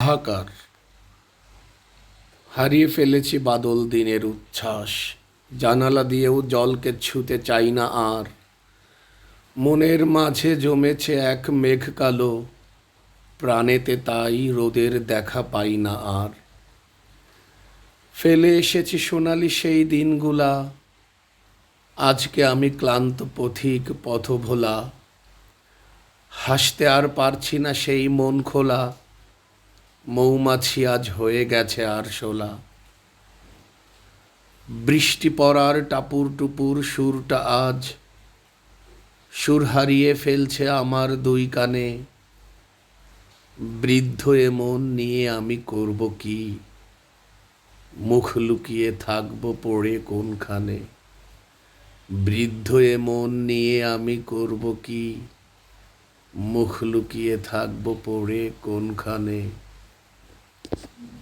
হাহাকার হারিয়ে ফেলেছি বাদল দিনের উচ্ছ্বাস। জানালা দিয়েও জলকে ছুতে চাই না আর। মনের মাঝে জমেছে এক মেঘ কালো। প্রাণেতে তাই রোদের দেখা পাই না আর। ফেলে এসেছি সোনালি সেই দিনগুলা। আজকে আমি ক্লান্ত পথিক পথভোলা। হাসতে আর পারছি না সেই মন খোলা। মৌমাছি আজ হয়ে গেছে আর শোলা। বৃষ্টি পড়ার টাপুর টুপুর সুরটা আজ, সুর হারিয়ে ফেলছে আমার দুই কানে। বৃদ্ধ এ মন নিয়ে আমি করব কি? মুখ লুকিয়ে থাকব পড়ে কোনখানে? বৃদ্ধ এ মন নিয়ে আমি করব কি? মুখ লুকিয়ে থাকব পড়ে কোনখানে?